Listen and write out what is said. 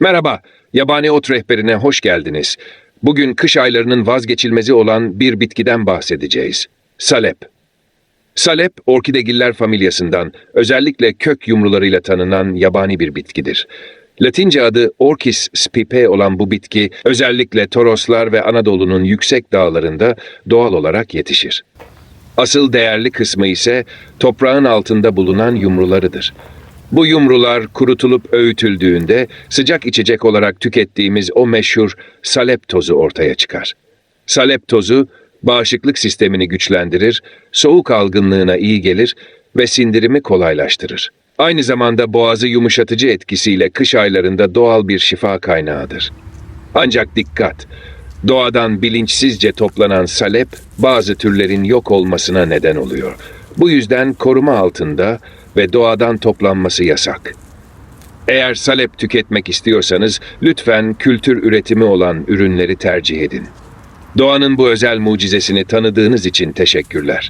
Merhaba, Yabani Ot Rehberine hoş geldiniz. Bugün kış aylarının vazgeçilmezi olan bir bitkiden bahsedeceğiz. Salep. Salep, orkidegiller familyasından, özellikle kök yumrularıyla tanınan yabani bir bitkidir. Latince adı Orchis spipe olan bu bitki, özellikle Toroslar ve Anadolu'nun yüksek dağlarında doğal olarak yetişir. Asıl değerli kısmı ise toprağın altında bulunan yumrularıdır. Bu yumrular kurutulup öğütüldüğünde sıcak içecek olarak tükettiğimiz o meşhur salep tozu ortaya çıkar. Salep tozu bağışıklık sistemini güçlendirir, soğuk algınlığına iyi gelir ve sindirimi kolaylaştırır. Aynı zamanda boğazı yumuşatıcı etkisiyle kış aylarında doğal bir şifa kaynağıdır. Ancak dikkat! Doğadan bilinçsizce toplanan salep bazı türlerin yok olmasına neden oluyor. Bu yüzden koruma altında ve doğadan toplanması yasak. Eğer salep tüketmek istiyorsanız lütfen kültür üretimi olan ürünleri tercih edin. Doğanın bu özel mucizesini tanıdığınız için teşekkürler.